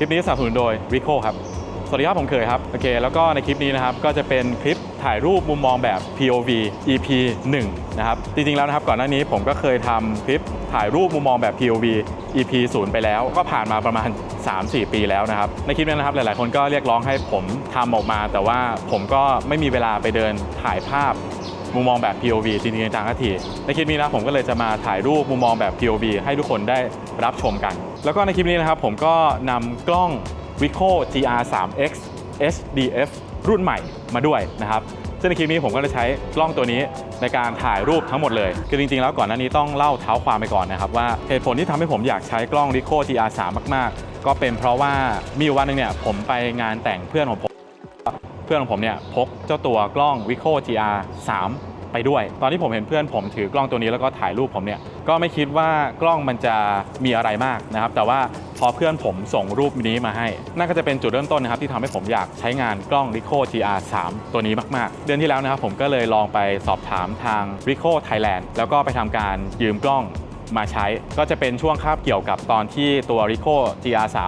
คลิปนี้สนับสนุนโดย Ricoh ครับ สวัสดีครับผมเคยครับ โอเค แล้วก็ในคลิปนี้นะครับ ก็จะเป็นคลิปถ่ายรูปมุมมองแบบ POV EP 1 นะครับ จริงๆ แล้วนะครับ ก่อนหน้านี้ผมก็เคยทำคลิปถ่ายรูปมุมมองแบบ POV EP 0 ไปแล้ว ก็ผ่านมาประมาณ 3-4 ปีแล้วนะครับ ในคลิปนี้นะครับ หลายๆ คนก็เรียกร้องให้ผมทำออกมา แต่ว่าผมก็ไม่มีเวลาไปเดินถ่ายภาพมุมมองแบบ POV จริงๆจังๆทันทีในคลิปนี้นะผมก็เลยจะมาถ่ายรูปมุมมองแบบ POV ให้ทุกคนได้รับชมกัน แล้วก็ในคลิปนี้นะครับผมก็นำกล้อง Ricoh GR3X HDF รุ่นใหม่มาด้วยนะครับซึ่งในคลิปนี้ผมก็จะใช้กล้องตัวนี้ในการถ่ายรูปทั้งหมดเลย คือจริงๆ แล้วก่อนหน้านี้ต้องเล่าเท้าความไปก่อนนะครับ ว่าเหตุผลที่ทำให้ผมอยากใช้กล้อง Ricoh GR3 มากๆ ก็เป็นเพราะว่ามีวันหนึงเนี่ยผมไปงานแต่งเพื่อนของผม เพื่อนของผมเนี่ยพกเจ้าตัวกล้อง Ricoh GR3 ไปด้วย ตอนที่ผมเห็นเพื่อนผมถือกล้องตัวนี้แล้วก็ถ่ายรูปผมเนี่ยก็ไม่คิดว่ากล้องมันจะมีอะไรมากนะครับ แต่ว่าพอเพื่อนผมส่งรูปนี้มาให้ นั่นก็จะเป็นจุดเริ่มต้นนะครับที่ทำให้ผมอยากใช้งานกล้อง Ricoh GR3 ตัวนี้มาก ๆ เดือนที่แล้วนะครับผมก็เลยลองไปสอบถามทาง r i c o Thailand แล้วก็ไปทำการยืมกล้องมาใช้ ก็จะเป็นช่วงคาบเกี่ยวกับตอนที่ตัว Ricoh GR3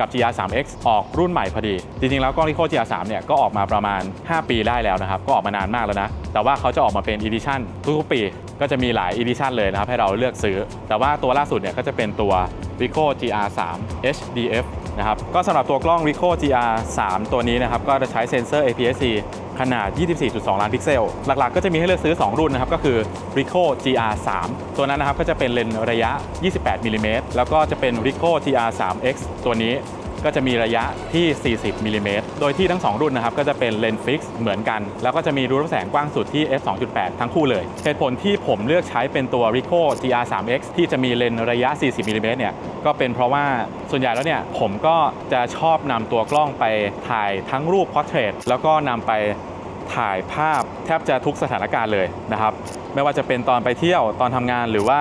กับ GR3X ออกรุ่นใหม่พอดี จริงๆ แล้วกล้องลิโค GR3 เนี่ยก็ออกมาประมาณ 5 ปีได้แล้วนะครับ ก็ออกมานานมากแล้วนะ แต่ว่าเขาจะออกมาเป็น Edition ทุกๆปี ก็จะมีหลาย Edition เลยนะครับ ให้เราเลือกซื้อ แต่ว่าตัวล่าสุดเนี่ยก็จะเป็นตัว Ricoh GR3 HDF นะครับ ก็สำหรับตัวกล้อง Ricoh GR3 ตัวนี้นะครับ ก็จะใช้เซ็นเซอร์ APS-C ขนาด 24.2 ล้านพิกเซล หลักๆ ก็จะมีให้เลือกซื้อ 2 รุ่นนะครับ ก็คือ Ricoh GR3 ตัวนั้นนะครับก็จะเป็นเลนส์ระยะ 28มิลลิเมตรแล้วก็จะเป็น Ricoh GR3X ตัวนี้ ก็จะมีระยะที่ 40มิลลิเมตรโดยที่ทั้ง 2 รุ่นนะครับก็จะเป็นเลนส์ฟิกซ์เหมือนกัน แล้วก็จะมีรูรับแสงกว้างสุดที่ f 2.8 ทั้งคู่เลย เหตุผลที่ผมเลือกใช้เป็นตัว Ricoh GR3X ที่จะมีเลนส์ระยะ 40มิลลิเมตรเนี่ยก็เป็นเพราะว่าส่วนใหญ่แล้วเนี่ยผมก็จะชอบนำตัวกล้องไปถ่ายทั้งรูปพอร์เทรตแล้วก็นำไปถ่ายภาพแทบจะทุกสถานการณ์เลยนะครับ ไม่ว่าจะเป็นตอนไปเที่ยวตอนทำงานหรือว่า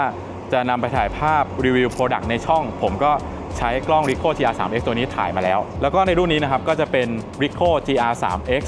จะนำไปถ่ายภาพรีวิวโปรดักต์ในช่อง ผมก็ ใช้กล้อง Ricoh GR3X ตัวนี้ถ่ายมาแล้ว แล้วก็ในรุ่นนี้นะครับก็จะเป็น Ricoh GR3X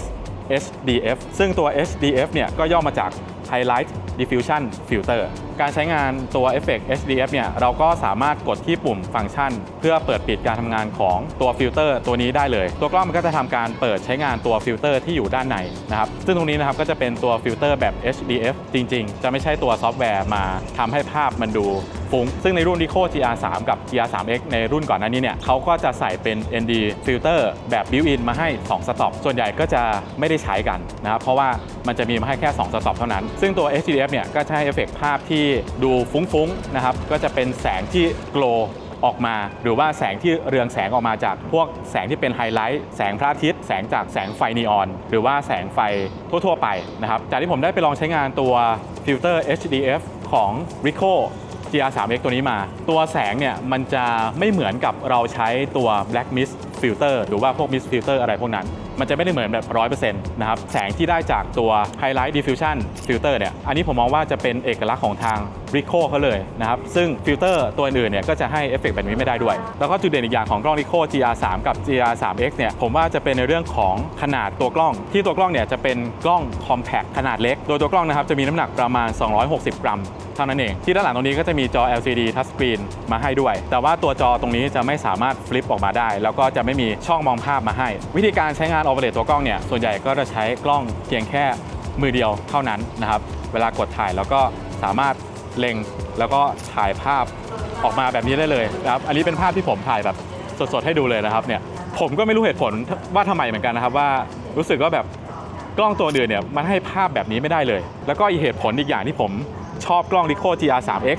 HDF ซึ่งตัว HDF เนี่ยก็ย่อมาจาก Highlight Diffusion Filter การใช้งานตัว Effect HDF เนี่ยเราก็สามารถกดที่ปุ่มฟังก์ชัน เพื่อเปิดปิดการทำงานของตัวฟิลเตอร์ตัวนี้ได้เลย ตัวกล้องมันก็จะทำการเปิดใช้งานตัวฟิลเตอร์ที่อยู่ด้านในนะครับซึ่งตรงนี้นะครับก็จะเป็นตัวฟิลเตอร์แบบ HDF จริง ๆ จะไม่ใช่ตัวซอฟต์แวร์มาทำให้ภาพมันดูฟุ้ง ซึ่งในรุ่น Ricoh GR3 กับ GR3X ในรุ่นก่อนหน้านี้เนี่ยเขาก็จะใส่เป็น ND filter แบบ built-in มาให้ 2 สต็อป ส่วนใหญ่ก็จะไม่ได้ใช้กันนะครับ เพราะว่ามันจะมีมาให้แค่ 2 สต็อปเท่านั้น ซึ่งตัว HDF เนี่ยก็จะให้เอฟเฟกภาพที่ดูฟุ้งๆนะครับก็จะเป็นแสงที่โกลออกมา หรือว่าแสงที่เรืองแสงออกมาจากพวกแสงที่เป็นไฮไลท์แสงพระอาทิตย์แสงจากแสงไฟนีออน หรือว่าแสงไฟทั่ว ๆ ไปนะครับจากที่ผมได้ไปลองใช้งานตัวฟิลเตอร์ HDF ของ Ricoh GR3X ตัวนี้มา ตัวแสงเนี่ยมันจะไม่เหมือนกับเราใช้ตัว Black Mist Filter หรือว่าพวก Mist Filter อะไรพวกนั้น มันจะไม่ได้เหมือนแบบ100%นะครับ แสงที่ได้จากตัว Highlight Diffusion Filter เนี่ย อันนี้ผมมองว่าจะเป็นเอกลักษณ์ของทาง Ricoh เขาเลยนะครับ ซึ่งฟิลเตอร์ตัวอื่นเนี่ยก็จะให้เอฟเฟกต์แบบนี้ไม่ได้ด้วย แล้วก็จุดเด่นอีกอย่างของกล้อง Ricoh GR3 กับ GR3X เนี่ย ผมว่าจะเป็นในเรื่องของขนาดตัวกล้อง ที่ตัวกล้องเนี่ยจะเป็นกล้อง compact ขนาดเล็ก โดยตัวกล้องนะครับจะมีน้ำหนักประมาณ 260 กรัม เท่านั้นเอง ที่ด้านหลังตรงนี้ก็จะมีจอ LCD Touch Screen มาให้ด้วย แต่ว่าตัวจอตรงนี้จะไม่สามารถฟลิปออกมาได้ แล้วก็จะไม่มีช่องมองภาพมาให้ วิธีการใช้งาน operate ตัวกล้องเนี่ยส่วนใหญ่ก็จะใช้กล้องเพียงแค่มือเดียวเท่านั้นนะครับเวลากดถ่ายแล้วก็สามารถเล็งแล้วก็ถ่ายภาพออกมาแบบนี้ได้เลยนะครับอันนี้เป็นภาพที่ผมถ่ายแบบสดๆให้ดูเลยนะครับเนี่ยผมก็ไม่รู้เหตุผลว่าทำไมเหมือนกันนะครับว่ารู้สึกว่าแบบกล้องตัวอื่นเนี่ยมันให้ภาพแบบนี้ไม่ได้เลย แล้วก็อีกเหตุผลอีกอย่างที่ผม ชอบกล้อง Ricoh GR3X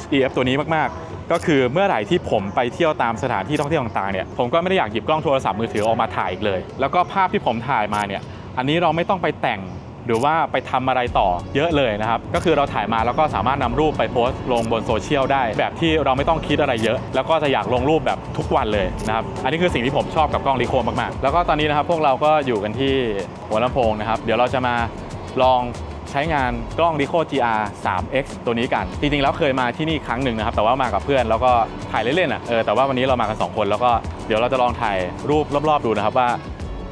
HDF ตัวนี้มากๆ ก็คือเมื่อไหร่ที่ผมไปเที่ยวตามสถานที่ท่องเที่ยวต่างๆเนี่ยผมก็ไม่ได้อยากหยิบกล้องโทรศัพท์มือถือออกมาถ่ายอีกเลย แล้วก็ภาพที่ผมถ่ายมาเนี่ยอันนี้เราไม่ต้องไปแต่งหรือว่าไปทำอะไรต่อเยอะเลยนะครับ ก็คือเราถ่ายมาแล้วก็สามารถนำรูปไปโพสต์ลงบนโซเชียลได้ แบบที่เราไม่ต้องคิดอะไรเยอะ แล้วก็จะอยากลงรูปแบบทุกวันเลยนะครับ อันนี้คือสิ่งที่ผมชอบกับกล้องรีโคมากๆ แล้วก็ตอนนี้นะครับพวกเราก็อยู่กันที่หัวลำโพงนะครับ เดี๋ยวเราจะมาลอง ใช้งานกล้อง Ricoh GR 3X ตัวนี้กัน จริงๆ แล้วเคยมาที่นี่ครั้งหนึ่งนะครับ แต่ว่ามากับเพื่อนแล้วก็ถ่ายเล่นๆอะเออแต่ว่าวันนี้เรามากันสองคน แล้วก็เดี๋ยวเราจะลองถ่ายรูปรอบๆ ดูนะครับว่า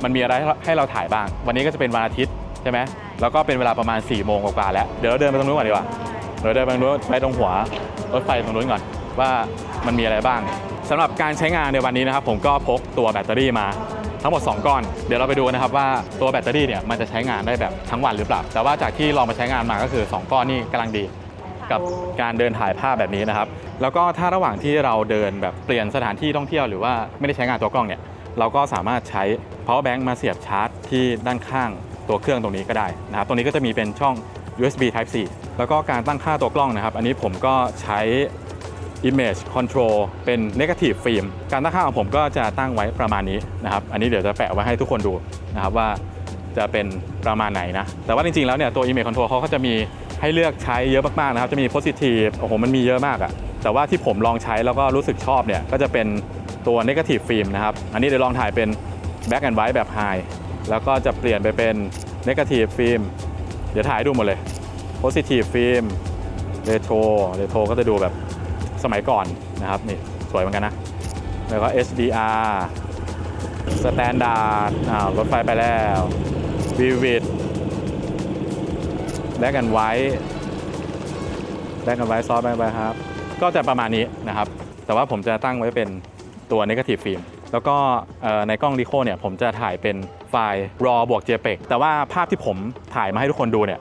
มันมีอะไรให้เราถ่ายบ้าง วันนี้ก็จะเป็นวันอาทิตย์ใช่ไหมแล้วก็เป็นเวลาประมาณ4ี่โมงกว่าๆแล้ว เดี๋ยวเราเดินไปตรงนู้นก่อนดีกว่าเดี๋ยวเดินไปตรงนู้นไปตรงหัวรถไฟตรงนู้นก่อนว่ามันมีอะไรบ้างสำหรับการใช้งานในวันนี้นะครับผมก็พกตัวแบตเตอรี่มา ทั้งหมด 2 ก้อน เดี๋ยวเราไปดูนะครับว่าตัวแบตเตอรี่เนี่ยมันจะใช้งานได้แบบทั้งวันหรือเปล่า แต่ว่าจากที่ลองมาใช้งานมาก็คือ 2 ก้อนนี่กำลังดี กับการเดินถ่ายภาพแบบนี้นะครับ แล้วก็ถ้าระหว่างที่เราเดินแบบเปลี่ยนสถานที่ท่องเที่ยวหรือว่าไม่ได้ใช้งานตัวกล้องเนี่ยเราก็สามารถใช้ power bank มาเสียบชาร์จ ที่ด้านข้างตัวเครื่องตรงนี้ก็ได้นะครับตรงนี้ก็จะมีเป็นช่อง USB Type C แล้วก็การตั้งค่าตัวกล้องนะครับ อันนี้ผมก็ใช้ Image Control เป็น Negative Film การตั้งค่าของผมก็จะตั้งไว้ประมาณนี้นะครับ อันนี้เดี๋ยวจะแปะไว้ให้ทุกคนดูนะครับว่าจะเป็นประมาณไหนนะ แต่ว่าจริงๆแล้วเนี่ยตัว Image Control เขาก็จะมีให้เลือกใช้เยอะมากๆนะครับ จะมี Positive โอ้โหมันมีเยอะมากอะแต่ว่าที่ผมลองใช้แล้วก็รู้สึกชอบเนี่ยก็จะเป็นตัว Negative Film นะครับ อันนี้เดี๋ยวลองถ่ายเป็น Black and White แบบ High แล้วก็จะเปลี่ยนไปเป็น Negative Film เดี๋ยวถ่ายดูหมดเลย Positive Film Retro Retro ก็จะดูแบบ สมัยก่อนนะครับนี่สวยเหมือนกันนะ แล้วก็ HDR Standard รถไฟไปแล้ว Vivid Black and White Black and White ซอฟต์ไปครับ ก็จะประมาณนี้นะครับ แต่ว่าผมจะตั้งไว้เป็นตัว Negative Film แล้วก็ในกล้อง Ricoh เนี่ยผมจะถ่ายเป็นไฟล์ RAW บวก JPEG แต่ว่าภาพที่ผมถ่ายมาให้ทุกคนดูเนี่ย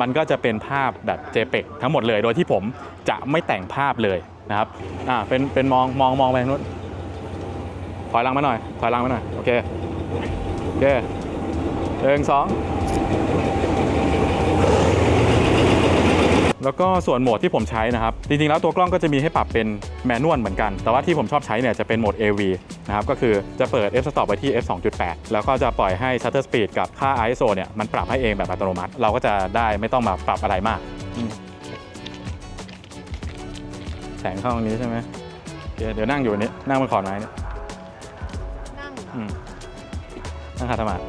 มันก็จะเป็นภาพแบบ JPEG ทั้งหมดเลย โดยที่ผมจะไม่แต่งภาพเลยนะครับ อ่า เป็น เป็นมอง มอง มองไปทางนู้น ถอยหลังมาหน่อย ถอยหลังมาหน่อย โอเค โอเคหนึ่งสอง แล้วก็ส่วนโหมดที่ผมใช้นะครับ จริงๆ แล้วตัวกล้องก็จะมีให้ปรับเป็นแมนนวลเหมือนกัน แต่ว่าที่ผมชอบใช้เนี่ยจะเป็นโหมด AV นะครับ ก็คือจะเปิด f stop ไว้ที่ f 2.8 แล้วก็จะปล่อยให้ shutter speed กับค่า ISO เนี่ยมันปรับให้เองแบบอัตโนมัติ เราก็จะได้ไม่ต้องมาปรับอะไรมากอืมแสงเข้าตรงนี้ใช่ไหมโอเคเดี๋ยวนั่งอยู่นี้นั่งบนขอนไม้เนี่ยนั่งเหรออืมนั่งคาสมาธิ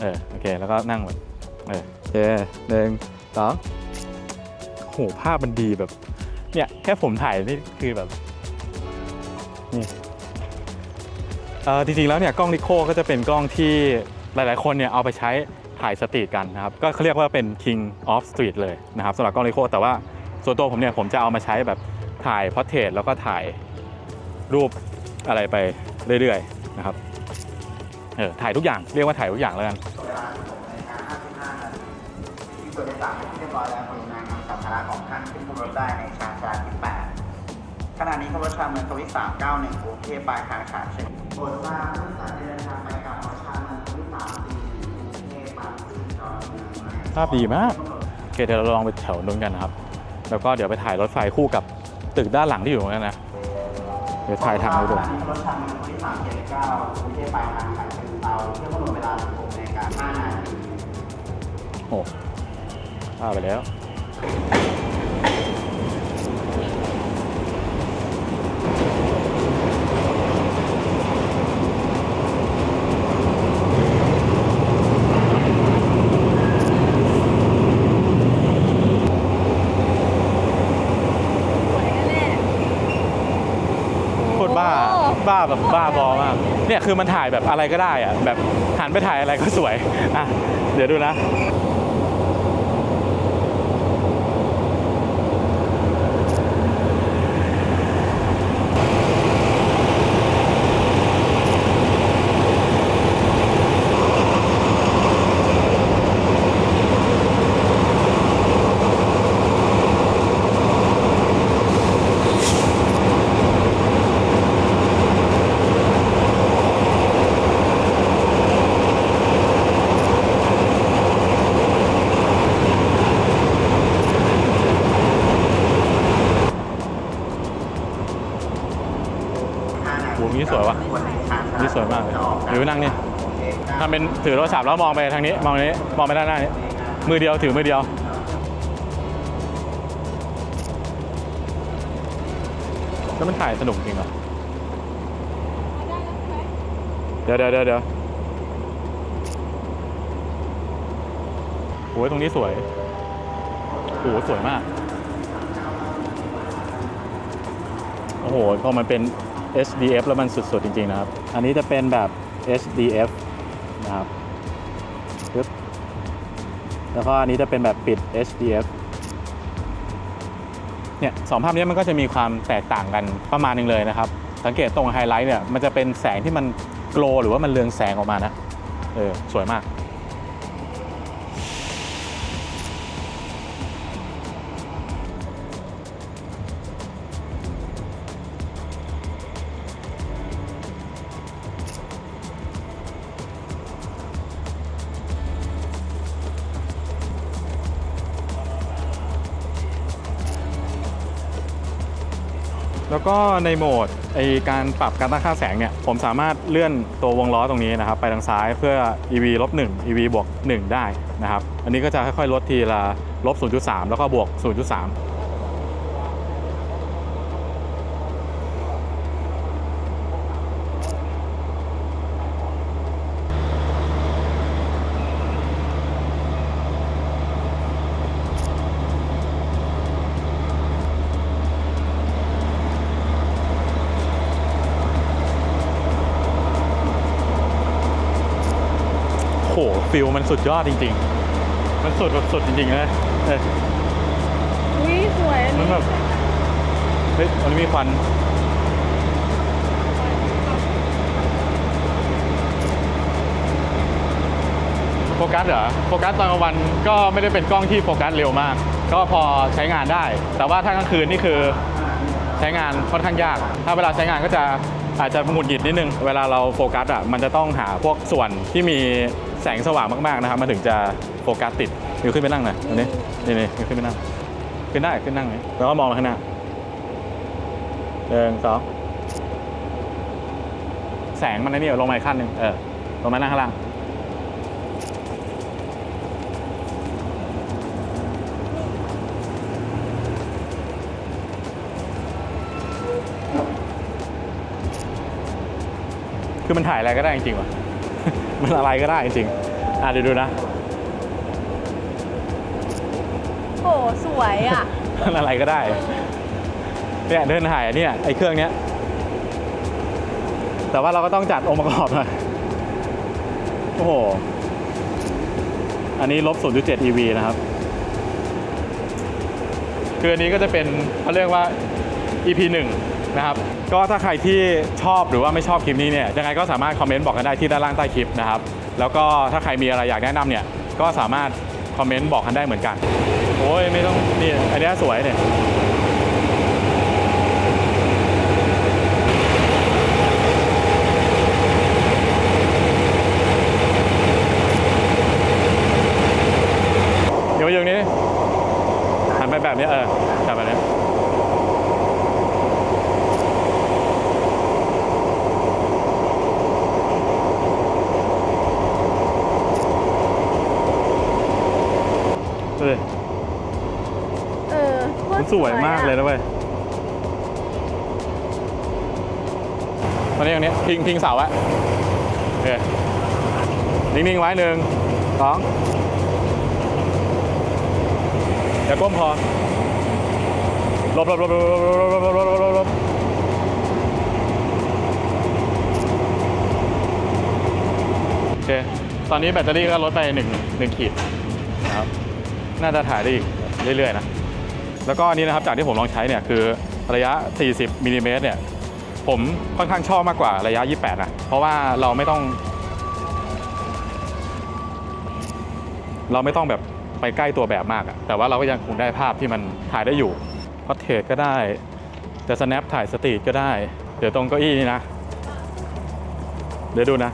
เออโอเค แล้วก็นั่งแบบเออโอเคหนึ่งสอง โหภาพมันดีแบบ เนี่ยแค่ผมถ่ายนี่คือแบบนี่เออจริงๆแล้วเนี่ยกล้องนิโคก็จะเป็นกล้องที่หลายๆ คนเนี่ยเอาไปใช้ถ่ายสตรีทกันนะครับ ก็เขาเรียกว่าเป็น king of street เลยนะครับสำหรับกล้องนิโคแต่ว่าส่วนตัวผมเนี่ยผมจะเอามาใช้แบบถ่ายพอร์เทรตแล้วก็ถ่ายรูปอะไรไปเรื่อยๆนะครับเออถ่ายทุกอย่างเรียกว่าถ่ายทุกอย่างแล้วกันที่วโดยสารเป็นที่เรียบร้อยแล้วาของท่านขึ้นขบวนรถได้ในชานชาที่ 8 ขณะนี้ขบวนรถชานเมืองทวิต391กรุงเทพปลายทางฉะเชิงโปรดทราบผู้โดยสารที่เดินทางไปกับรถชานเมืองทวิต341กรุงเทพบางซื่อจอดเมืองภาพดีมากโอเคเดี๋ยวเราลองไปแถวนู้นกันนะครับ แล้วก็เดี๋ยวไปถ่ายรถไฟคู่กับตึกด้านหลังที่อยู่ตรงนั้นนะ เดี๋ยวถ่ายทางไปดูขณะนี้วนรถชานเมืองทวิต379กรุงเทพปลายทางฉะเชิงเทราเที่ยวกำหนดเวลา16นาฬิกา5นาทีโอ้พลาดไปแล้ว โคตรบ้า บ้า แบบบ้าบอมากเนี่ยคือมันถ่ายแบบอะไรก็ได้อะแบบหันไปถ่ายอะไรก็สวยอะเดี๋ยวดูนะ โหนี่สวยว่ะ นี่สวยมากเลยหรือนั่งนี่ทำเป็น ถือโทรศัพท์แล้วมองไปทางนี้มองนี้มองไปด้านหน้านี้มือเดียวถือมือเดียว แล้วมันถ่ายสนุกจริงเหรอเดี๋ยวเดี๋ยวเดี๋ยวเดี๋ยวโอ้ยตรงนี้สวยโอ้โหสวยมาก โอ้โหพอมันเป็น HDF แล้วมันสุดๆจริง ๆ นะครับ อันนี้จะเป็นแบบ HDF นะครับ แล้วก็อันนี้จะเป็นแบบปิด HDF เนี่ยสองภาพนี้มันก็จะมีความแตกต่างกันประมาณหนึงเลยนะครับ สังเกตตรงไฮไลท์เนี่ยมันจะเป็นแสงที่มันโกลหรือว่ามันเรืองแสงออกมานะ เออ สวยมาก แล้วก็ในโหมดไอการปรับการตั้งค่าแสงเนี่ยผมสามารถเลื่อนตัววงล้อตรงนี้นะครับไปทางซ้ายเพื่อ EV ลบ1 EV บวก1ได้นะครับอันนี้ก็จะค่อยๆลดทีละลบ0.3 แล้วก็บวก 0.3 โห ฟิลมันสุดยอดจริง ๆ มันสุดแบบสุดจริงๆนะเอออุ้ยสวยอันมันนี้แบบเฮ้ยมันมีควันโฟกัสเหรอโฟกัสตอนกลางวันก็ไม่ได้เป็นกล้องที่โฟกัสเร็วมาก ก็พอใช้งานได้ แต่ว่าถ้ากลางคืนนี่คือใช้งานค่อนข้างยาก ถ้าเวลาใช้งานก็จะอาจจะหงุดหงิดนิดนึง เวลาเราโฟกัสอะมันจะต้องหาพวกส่วนที่มี แสงสว่างมากๆนะครับมันถึงจะโฟกัสติดมิวขึ้นไปนั่งหน่อยอันนี้นี่นี่มิวขึ้นไปนั่งขึ้นได้ขึ้นนั่งเลยแล้วก็มองไปข้างหน้าหนึ่งสองแสงมันนี่ลงมาอีกขั้นหนึ่งเออลงมานั่งข้างล่างคือมันถ่ายอะไรก็ได้จริงๆว่ะ มันอะไรก็ได้จริงๆอะเดี๋ยวดูนะ โอ้สวยอะ มันอะไรก็ได้เนี่ยเดินถ่ายอันเนี่ยไอ้เครื่องเนี้ย แต่ว่าเราก็ต้องจัดองค์ประกอบหน่อยโอ้โห อันนี้ลบ 0.7 EV นะครับ คืออันนี้ก็จะเป็นเขาเรียกว่า EP 1 นะครับ ก็ถ้าใครที่ชอบหรือว่าไม่ชอบคลิปนี้เนี่ยยังไงก็สามารถคอมเมนต์บอกกันได้ที่ด้านล่างใต้คลิปนะครับ แล้วก็ถ้าใครมีอะไรอยากแนะนำเนี่ยก็สามารถคอมเมนต์บอกกันได้เหมือนกัน โอ้ยไม่ต้องนี่อันเนี้ยสวยเนี่ย เดี๋ยวอย่างนี้หันไปแบบนี้เออจับแบบนี้ดูดิ เออโคตร มันส วยมากเลยนะเว้ยตอนนี้อย่างนี้พิงพิงเสาไว้โอเคนิ่งๆไว้หนึ่งสองอย่าก้มพอหลบหลบหลบหลบหลบหลบหลบหลบหลบหลบโอเค ตอนนี้แบตเตอรี่ก็ลดไปหนึ่งหนึ่งขีดนะครับ น่าจะถ่ายได้อีกเรื่อยๆนะ แล้วก็อันนี้นะครับจากที่ผมลองใช้เนี่ยคือระยะ 40มิลลิเมตรเนี่ยผมค่อนข้างชอบมากกว่าระยะ 28นะเพราะว่าเราไม่ต้อง เราไม่ต้องแบบไปใกล้ตัวแบบมากอะแต่ว่าเราก็ยังคงได้ภาพที่มันถ่ายได้อยู่พอเทรดก็ได้จะ snap ถ่ายสตรีทก็ได้ เดี๋ยวตรงเก้าอี้นี่นะ เดี๋ยวดูนะ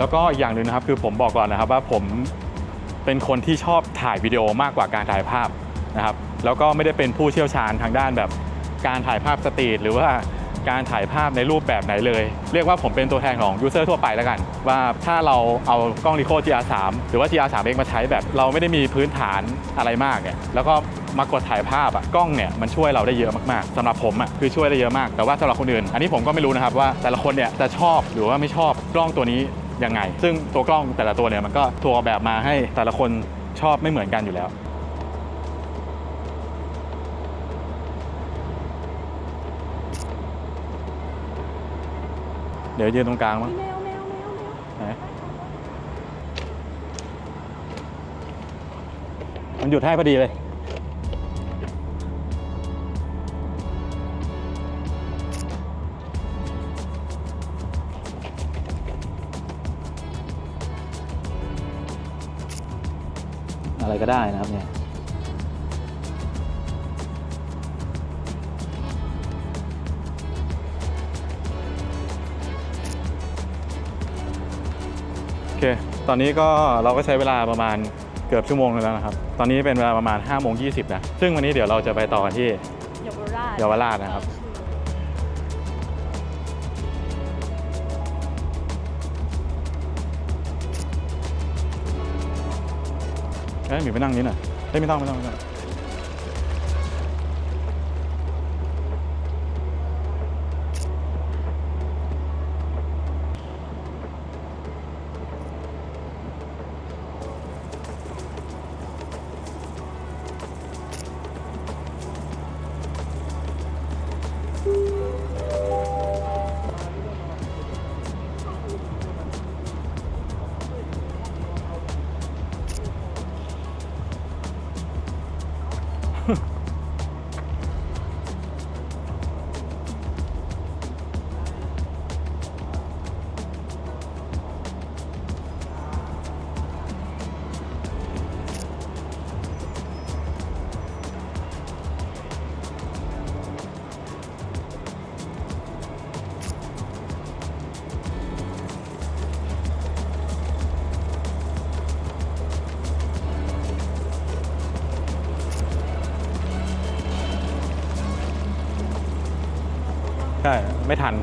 แล้วก็อีกอย่างหนึ่งนะครับคือผมบอกก่อนนะครับว่าผมเป็นคนที่ชอบถ่ายวิดีโอมากกว่าการถ่ายภาพนะครับ แล้วก็ไม่ได้เป็นผู้เชี่ยวชาญทางด้านแบบการถ่ายภาพสตรีทหรือว่าการถ่ายภาพในรูปแบบไหนเลย เรียกว่าผมเป็นตัวแทนของยูเซอร์ทั่วไปแล้วกัน ว่าถ้าเราเอากล้อง Ricoh GR3 หรือว่า GR3X มาใช้แบบเราไม่ได้มีพื้นฐานอะไรมากเนี่ยแล้วก็มากดถ่ายภาพอะกล้องเนี่ยมันช่วยเราได้เยอะมากๆสำหรับผมอะคือช่วยได้เยอะมาก แต่ว่าสำหรับคนอื่น อันนี้ผมก็ไม่รู้นะครับว่าแต่ละคนเนี่ยจะชอบหรือว่าไม่ชอบกล้องตัวนี้ ยังไง ซึ่งตัวกล้องแต่ละตัวเนี่ยมันก็ถูกออกแบบมาให้แต่ละคนชอบไม่เหมือนกันอยู่แล้วเดี๋ยวยืนตรงกลางมั้งแมวแมวแมวแมวไหนมันหยุดให้พอดีเลย ไรก็ได้นะครับเนี่ยโอเค ตอนนี้ก็เราก็ใช้เวลาประมาณเกือบชั่วโมงหนึงแล้วนะครับ ตอนนี้เป็นเวลาประมาณ5โมง20นะ ซึ่งวันนี้เดี๋ยวเราจะไปต่อกันที่เยาวราชเยาวราชนะครับ เอ้ยหมีไปนั่งนี้หน่อยเฮ้ยไม่ต้องไม่ต้องไม่ต้อง ไม่ทัน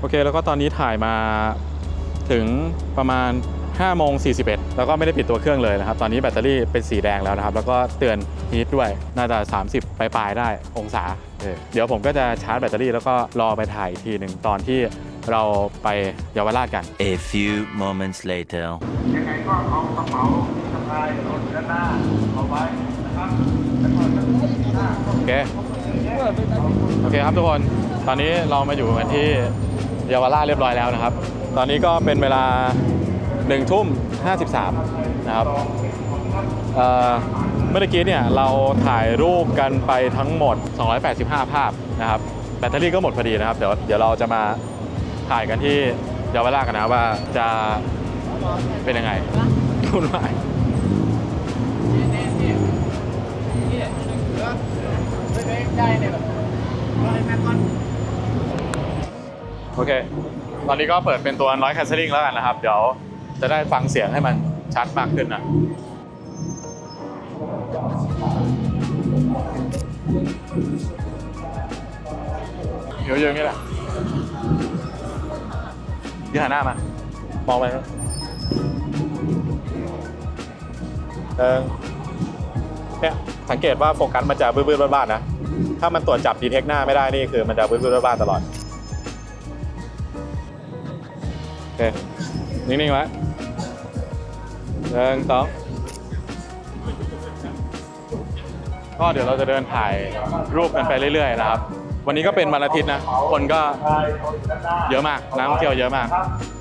โอเค แล้วก็ตอนนี้ถ่ายมาถึงประมาณ5โมง41 แล้วก็ไม่ได้ปิดตัวเครื่องเลยนะครับ ตอนนี้แบตเตอรี่เป็นสีแดงแล้วนะครับ แล้วก็เตือน ฮีทด้วย น่าจะ 30 ปลายๆได้องศาเออเดี๋ยวผมก็จะชาร์จแบตเตอรี่ แล้วก็รอไปถ่ายอีกทีหนึ่งตอนที่เราไปเยาวราชกัน A few moments later. ยังไงก็เอากระเป๋าสะพายรถด้านหน้าเอาไว้นะครับแล้วก็จะหน้าโอเค โอเคครับทุกคน ตอนนี้เรามาอยู่กันที่เยาวราชเรียบร้อยแล้วนะครับ ตอนนี้ก็เป็นเวลา1ทุ่ม53นะครับเอ่อ เมื่อกี้เนี่ยเราถ่ายรูปกันไปทั้งหมด 285 ภาพนะครับแบตเตอรี่ก็หมดพอดีนะครับ เดี๋ยวเดี๋ยวเราจะมาถ่ายกันที่เยาวราชกันนะว่าจะเป็นยังไงคุณหมายโอเค ตอนนี้ก็เปิดเป็นตัว noise cancelling แล้วกันนะครับ เดี๋ยวจะได้ฟังเสียงให้มันชัดมากขึ้นนะ เยอะๆอย่างนี้แหละยืนหันหน้ามามองไปเออเนี่ยสังเกตว่าโฟกัสมันจะบื้อๆบ้านๆนะ ถ้ามันตรวจจับดีเทคหน้าไม่ได้นี่คือมันจะบื้อๆบ้านๆตลอด โอเค นิ่งๆไว้หนึ่งสอง ก็เดี๋ยวเราจะเดินถ่ายรูปกันไปเรื่อยๆนะครับ วันนี้ก็เป็นวันอาทิตย์นะ คนก็เยอะมากนักท่องเที่ยวเยอะมาก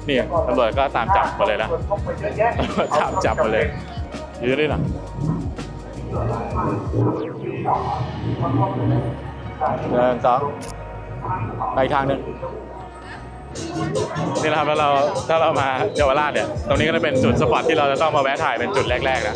นี่ตำรวจก็ตามจับหมดเลยนะตำรวจตามจับหมดเลยยืนด้วยนะหนึ่งสองไปทางหนึ่งนี่นะครับแล้วเราถ้าเรามาเยาวราชเนี่ย ตรงนี้ก็จะเป็นจุดสปอตที่เราจะต้องมาแวะถ่ายเป็นจุดแรกๆนะ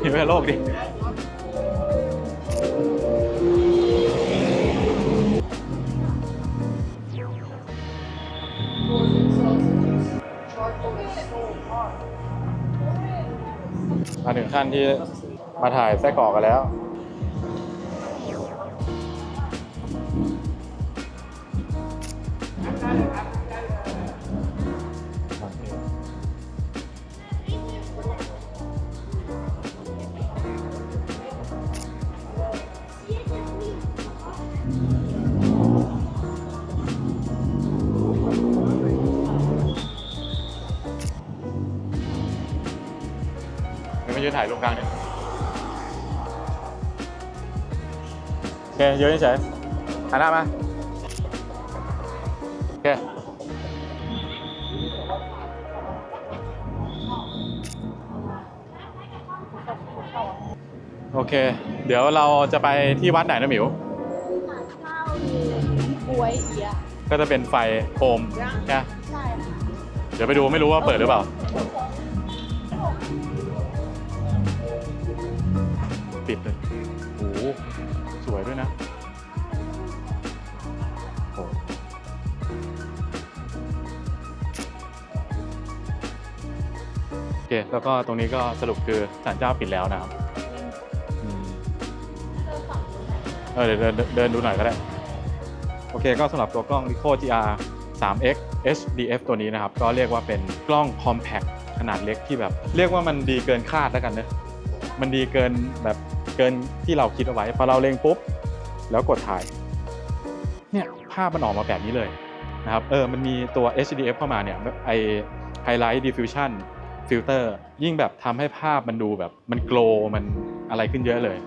เห็นไหมโลกดิมาถึงขั้นที่มาถ่ายไส้กรอกกันแล้ว เดี๋ยวมายืนถ่ายตรงกลางเนี่ยโอเคยืนเฉยๆหันหน้ามาโอเคโอเค เดี๋ยวเราจะไปที่วัดไหนนะหมิวข้าวบวยเอียะก็จะเป็นไฟโคมใช่ไหมใช่ค่ะเดี๋ยวไปดูไม่รู้ว่าเปิดหรือเปล่า แล้วก็ตรงนี้ก็สรุปคือศาลเจ้าปิดแล้วนะครับอืมเออเดี๋ยวเดินเดินดูหน่อยก็ได้ โอเคก็สำหรับตัวกล้อง Ricoh GR 3X HDF ตัวนี้นะครับ ก็เรียกว่าเป็นกล้อง compact ขนาดเล็กที่แบบ เรียกว่ามันดีเกินคาดแล้วกันเนอะมันดีเกินแบบเกินที่เราคิดเอาไว้ พอเราเล็งปุ๊บ แล้วกดถ่าย เนี่ยภาพมันออกมาแบบนี้เลยนะครับ เออ มันมีตัว HDF เข้ามาเนี่ยไอ Highlight Diffusion Filter ยิ่งแบบทำให้ภาพมันดูแบบมันโกลมันอะไรขึ้นเยอะเลย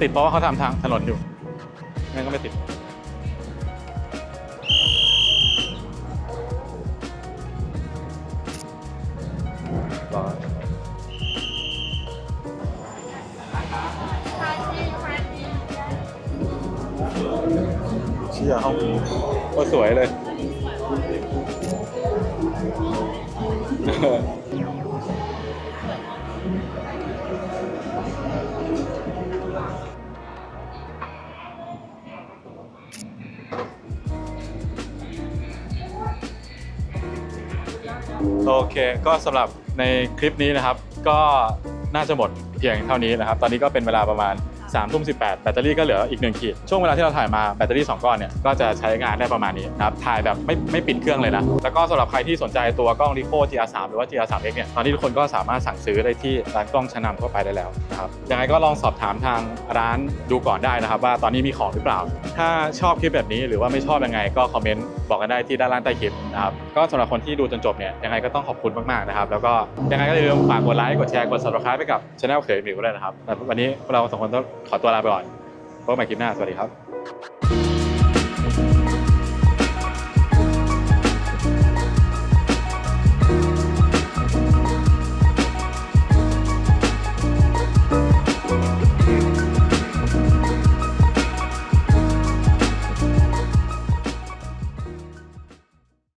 ติดเพราะว่าเขาทำทางถนนอยู่งั้นก็ไม่ติดรอเชี่ยห้องก็สวยเลย เคก็สำหรับในคลิปนี้นะครับ ก็น่าจะหมดเพียงเท่านี้นะครับ ตอนนี้ก็เป็นเวลาประมาณ 3ทุ่ม18แบตเตอรี่ก็เหลืออีก 1 ขีด ช่วงเวลาที่เราถ่ายมาแบตเตอรี่ 2 ก้อนเนี่ย ก็จะใช้งานได้ประมาณนี้นะครับ ถ่ายแบบไม่ไม่ปิดเครื่องเลยนะ แล้วก็สำหรับใครที่สนใจตัวกล้อง Ricoh GR3 หรือว่า GR3X เนี่ย ตอนนี้ทุกคนก็สามารถสั่งซื้อได้ที่ร้านกล้องชั้นนำทั่วไปได้แล้วนะครับ ยังไงก็ลองสอบถามทางร้านดูก่อนได้นะครับ ว่าตอนนี้มีของหรือเปล่า ถ้าชอบคลิปแบบนี้หรือว่าไม่ชอบยังไงก็คอมเมนต์บอกกันได้ที่ด้านล่างใต้คลิปนะครับก็สำหรับคนที่ดูจนจบเนี่ยยังไงก็ต้องขอบคุณมากๆนะครับ แล้วก็ยังไงก็อย่าลืมฝากกดไลค์กดแชร์กด subscribe ไปกับช anel เขยหมิวด้วยนะครับวันนี้เราสองคนต้องขอตัวลาไปก่อนพบกันใหม่คลิปหน้า สวัสดีครับ